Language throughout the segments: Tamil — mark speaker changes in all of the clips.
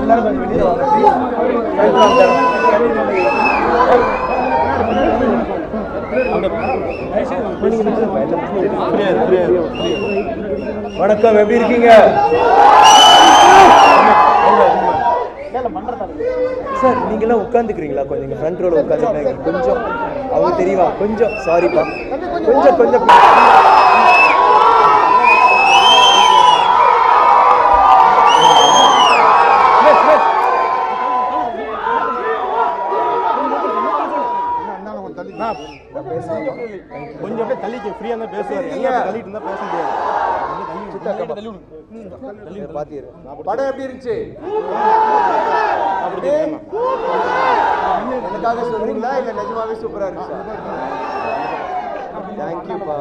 Speaker 1: எல்லாரும் வணக்கம் எப்படி இருக்கீங்க? சார் நீங்களாம் உட்காந்துக்கிறீங்களா கொஞ்சம் இங்கே ஃப்ரண்ட் ரோல உட்காந்துருக்காங்க கொஞ்சம் அவங்க தெரியவா? கொஞ்சம் சாரிப்பா கொஞ்சம் கொஞ்சம்.
Speaker 2: கொஞ்சம் அப்படியே தள்ளிக்க ஃப்ரீயா இருந்தா பேசுவாரு. எல்லாம் தள்ளிட்டு இருந்தா பேச முடியாது.
Speaker 1: பாத்தீரு படம் எப்படி இருந்துச்சு?
Speaker 2: அப்படி
Speaker 1: எனக்காக சொல்றீங்களா? இல்ல நிஜமாவே சூப்பரா இருந்துச்சா? தேங்க்யூப்பா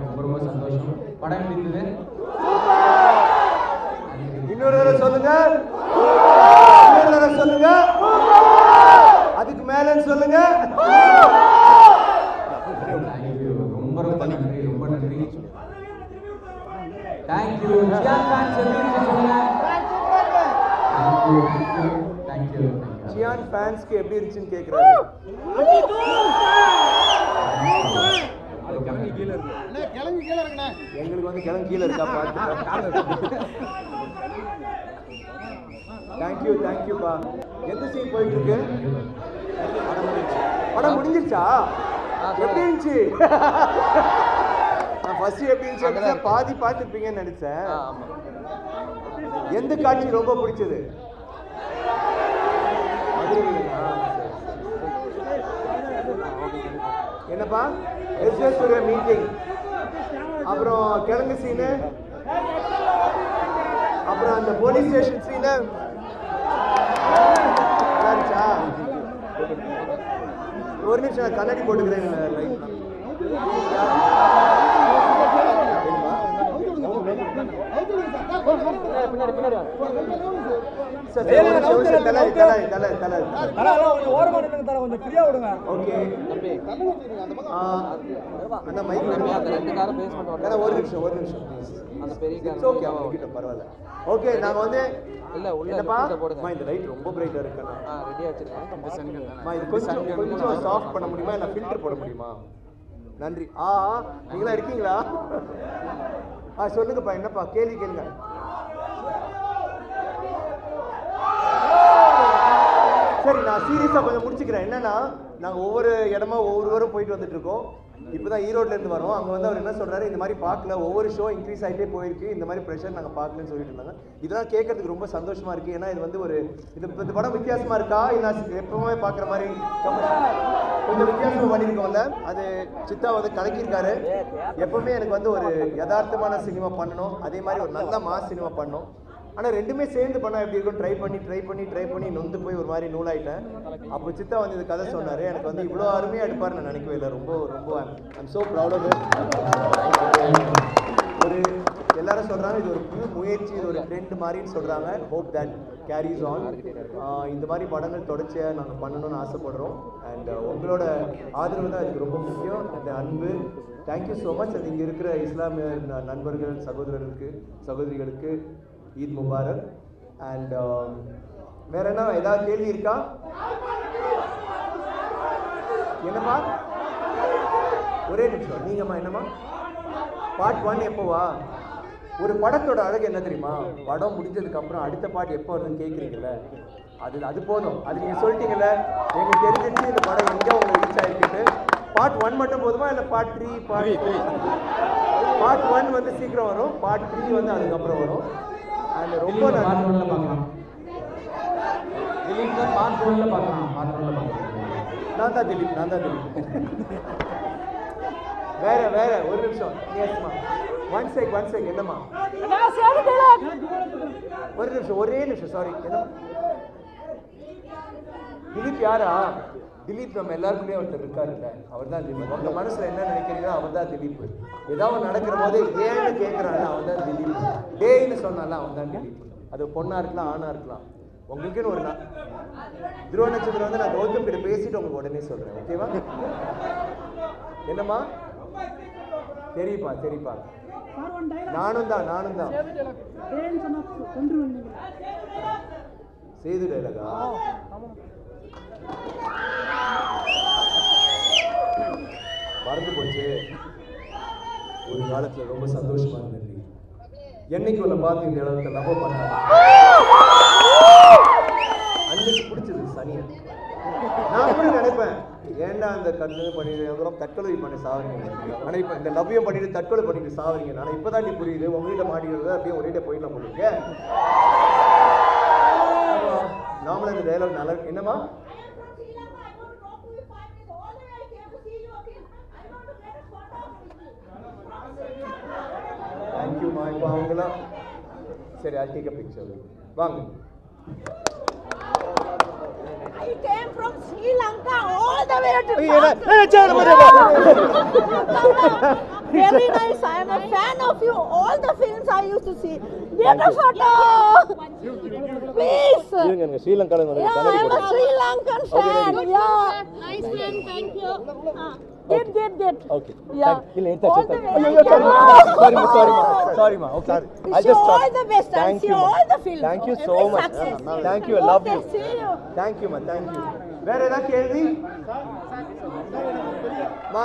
Speaker 3: ரொம்ப ரொம்ப சந்தோஷம் படம் எப்படி இருந்தது
Speaker 1: இன்னொரு தடவை சொல்லுங்க. இன்னொரு தடவை சொல்லுங்க. அதுக்கு மேலன்னு சொல்லுங்க.
Speaker 3: ரொம்ப ரொம்ப நன்றி ரொம்ப நன்றி. தேங்க்யூ ஜியான் ஃபேன்ஸ் எப்படி இருக்கு சொல்லுங்க தேங்க்யூ
Speaker 1: சியான் ஃபேன்ஸ்க்கு எப்படி இருந்துச்சுன்னு கேக்குறாரு. எங்களுக்கு வந்து கிளம்பி கீழே இருக்கா பார்த்து தேங்க்யூ தேங்க்யூப்பா எந்த சீன் போயிட்டு இருக்கு படம் முடிஞ்சிருச்சா? எப்படி இருந்துச்சு? நான் ஃபர்ஸ்ட் எப்படி இருந்துச்சு பாதி பார்த்துருப்பீங்கன்னு நினைச்சேன். எந்த காட்சி ரொம்ப பிடிச்சது? என்னப்பா? எஸ்எஸ்வர மீட்டிங் அப்புறம் கிழங்கு சீனு அப்புறம் அந்த போலீஸ் ஸ்டேஷன் சீனு நல்லா இருந்துச்சா? ஒரு நிமிஷம் நான் கண்ணாடி போட்டுக்கிறேன். லைட் சார் ஒரு நிமிஷம் ஒரு நிமிஷம் ஒரு நிமிஷம்
Speaker 4: அந்த பெரிய
Speaker 1: ஓகே பரவாயில்ல. ஓகே நாங்க வந்து
Speaker 4: இல்ல, உள்ள போடுங்க.
Speaker 1: இந்த லைட் ரொம்ப பிரைட்டா இருக்குண்ணா
Speaker 4: ஆ ரெடியா வச்சிருக்கேன்
Speaker 1: இது கொஞ்சம் கொஞ்சம் சாஃப்ட் பண்ண முடியுமா? இல்ல ஃபில்டர் போட முடியுமா? நன்றி. ஆ ஆ, நீங்களா இருக்கீங்களா? ஆ சொல்லுங்கப்பா என்னப்பா? கேள்வி கேளுங்க. சரி நான் சீரியஸாக கொஞ்சம் முடிச்சுக்கிறேன். என்னன்னா நாங்கள் ஒவ்வொரு இடமா ஒவ்வொருவரும் போயிட்டு வந்துட்டு இருக்கோம் இப்போ தான் ஈரோட்ல இருந்து வரோம். அங்கே வந்து அவர் என்ன சொல்றாரு இந்த மாதிரி பார்க்கல. ஒவ்வொரு ஷோ இன்க்ரீஸ் ஆகிட்டே போயிருக்கு. இந்த மாதிரி ப்ரெஷர் நாங்கள் பார்க்கலன்னு சொல்லிட்டு இருந்தாங்க. இதெல்லாம் கேட்கறதுக்கு ரொம்ப சந்தோஷமா இருக்கு. ஏன்னா இது வந்து ஒரு இது இந்த படம் வித்தியாசமா இருக்கா? இல்லை எப்பவுமே பார்க்குற மாதிரி கொஞ்சம் வித்தியாசமா பண்ணியிருக்கோம்ல? அது சித்தா வந்து கலக்கியிருக்காரு. எப்பவுமே எனக்கு வந்து ஒரு யதார்த்தமான சினிமா பண்ணணும். அதே மாதிரி ஒரு நல்ல மாஸ் சினிமா பண்ணணும். ஆனால் ரெண்டுமே சேர்ந்து பண்ணால் எப்படி இருக்கும்? ட்ரை பண்ணி ட்ரை பண்ணி ட்ரை பண்ணி நொந்து போய் ஒரு மாதிரி நூலாயிட்டேன். அப்போ சித்தா வந்து இது கதை சொன்னார். எனக்கு வந்து இவ்வளோ அருமையாக எடுப்பார் நான் நினைக்கவே இல்லை. ரொம்ப ரொம்ப ஐம் ஸோ ப்ரௌட் ஆஃப் ஒரு எல்லாரும் சொல்கிறாங்க இது ஒரு புது முயற்சி இது ஒரு ட்ரெண்ட் மாதிரின்னு சொல்கிறாங்க ஹோப் தட் கேரிஸ் ஆன் இந்த மாதிரி படங்கள் தொடர்ச்சியாக நாங்கள் பண்ணணும்னு ஆசைப்படுறோம். அண்ட் uh, உங்களோட ஆதரவு தான் அதுக்கு ரொம்ப முக்கியம். அந்த அன்பு. தேங்க்யூ ஸோ மச் அது இங்கே இருக்கிற இஸ்லாமிய நண்பர்கள் சகோதரர்களுக்கு சகோதரிகளுக்கு ஈத் முபாரக். அண்ட் வேற என்ன ஏதாவது கேள்வி இருக்கா? என்னப்பா ஒரே நிமிஷம் நீங்கம்மா என்னம்மா? பார்ட் ஒன் எப்போவா ஒரு படத்தோட அழகு என்ன தெரியுமா? படம் முடிஞ்சதுக்கு அப்புறம் அடுத்த பாட்டு எப்போ வருதுன்னு கேட்குறீங்கல்ல அது அது போதும். அது நீங்கள் சொல்லிட்டீங்கல்ல? எங்களுக்கு தெரிஞ்சிருச்சு இந்த படம் எங்கே உங்களுக்கு ரீச் ஆகிருக்கு பார்ட் ஒன் மட்டும் போதுமா? இல்லை part three part part one வந்து சீக்கிரம் வரும் பார்ட் த்ரீ வந்து அதுக்கப்புறம் வரும். அண்ட் ரொம்ப
Speaker 3: பார்க்கலாம். ரிலீஸ்ல பார்ட் ஒன்ல பார்க்கலாம். பார்ட் ஒன்ல பார்க்கலாம்.
Speaker 1: நான் தான் திலீப் நான் தான் திலீப் வேற வேற ஒரு நிமிஷம். எஸ்மா ஒன் செக் ஒன் செக் என்னம்மா? ஒரு நிமிஷம் ஒரே நிமிஷம். சாரி என்ன? திலீப் யாரா? திலீப் நம்ம எல்லாருக்குள்ளேயும் ஒருத்தர் இருக்காருல்ல அவர் தான் திலீப். உங்க மனசுல என்ன நினைக்கிறீங்களோ அவர் தான் திலீப். ஏதாவது நடக்கிற போது ஏன்னு கேட்கறாங்க அவன் தான் திலீப். டேய்னு சொன்னால அவன் தான் திலீப். அது பொண்ணா இருக்கலாம் ஆணா இருக்கலாம். உங்களுக்குன்னு ஒரு நா- துருவ நட்சத்திரம் வந்து நான் கௌதம் கிட்ட பேசிட்டு உங்களுக்கு உடனே சொல்றேன் ஓகேவா என்னம்மா? சரிப்பா சரிப்பா நானும் தான் நானும் தான். சேது டைலகா மறந்து போச்சு. ஒரு காலத்தில் ரொம்ப சந்தோஷமாக இருந்தது என்னைக்கு உன்னை பார்த்து இந்த இடத்துல லவ் பண்ண அன்னைக்கு பிடிச்சது சனியை. நான் கூட நினைப்பேன் ஏன்டா அந்த கண்ணு பண்ணிட்டு அப்புறம் தற்கொலை பண்ணி சாவறீங்க. ஆனால் இப்போ இந்த லவ்யம் பண்ணிட்டு தற்கொலை பண்ணிட்டு சாவறீங்க. ஆனா இப்பதான் நீ புரியுது உங்ககிட்ட மாட்டிக்கிறது அப்படியே ஒரே போயிடலாம் போட்டுருக்க நாமளும் இந்த டைலாக் நல்லா என்னம்மா? சரி I'll take a picture வாங்க
Speaker 5: I came from Sri Lanka all the way to
Speaker 1: ஏய், என்ன-
Speaker 5: Dhaka.
Speaker 1: ஏய், சரி, வரு, வரு.
Speaker 5: Very nice. I am a fan of you. All the films I used to see. Get a photo. Please.
Speaker 2: இருங்க ஸ்ரீலங்கால வந்து
Speaker 5: Yeah, I am a Sri Lankan fan. Yeah.
Speaker 6: Nice one, thank you.
Speaker 5: Ah, Get, get, get. Okay.
Speaker 2: இல்ல எடுத்தாச்சு
Speaker 5: way.
Speaker 2: ஐயோ சாரிமா சாரிமா சாரிமா okay
Speaker 5: Wish you all the best and see all the films.
Speaker 1: Thank you so
Speaker 5: Every
Speaker 1: much. Thank you, I love you.
Speaker 5: See you.
Speaker 1: தேங்க்யூம்மா தேங்க்யூ வேற ஏதாவது கேள்வி? மா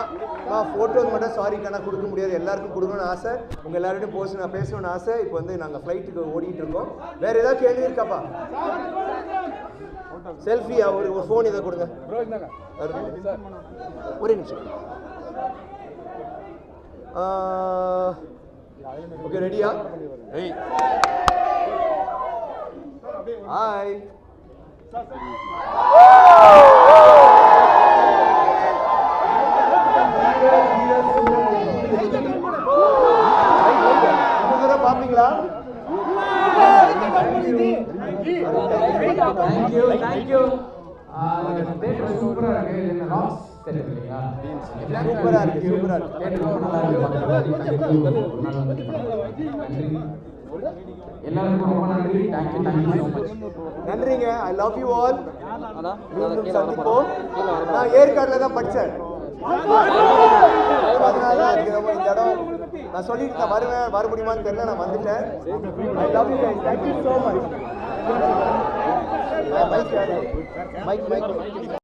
Speaker 1: மா ஃபோட்டோஸ் மட்டும் சாரி கண்ணா கொடுக்க முடியாது. எல்லாருக்கும் கொடுக்கணும்னு ஆசை. உங்க எல்லாரோடையும் போஸ் நான் பேசணும்னு ஆசை. இப்போ வந்து நாங்கள் ஃப்ளைட்டுக்கு ஓடிட்டு இருக்கோம். வேற ஏதாவது கேள்வி இருக்காப்பா செல்ஃபியா ஒரு ஒரு ஃபோன் இதை கொடுங்க. ஒரே நிமிஷம். ஓகே ரெடியா ஹாய்
Speaker 3: தேங்க்யூ தேங்க்யூ சூப்பரா இருக்கு இது ராக்ஸ் தேட்டர் இல்லையா
Speaker 1: சூப்பரா இருக்கு, சூப்பரா இருக்கு.
Speaker 3: தேட்டர் ரொம்ப நல்லா இருக்கு நன்றி எல்லாருக்கும் ரொம்ப நன்றி தேங்க்யூ தேங்க்யூ ஸோ மச்
Speaker 1: நன்றிங்க ஐ லவ் யூ ஆல் மீண்டும் சந்திப்போம் நான் ஏற்காடுல தான் படித்தேன் அதனால தான் எனக்கு ரொம்ப இந்த இடம் நான் சொல்லிட்டு நான் வருவேன் வர முடியுமான்னு தெரியல நான் வந்துட்டேன் I love you so much Mike, Mike, Mike.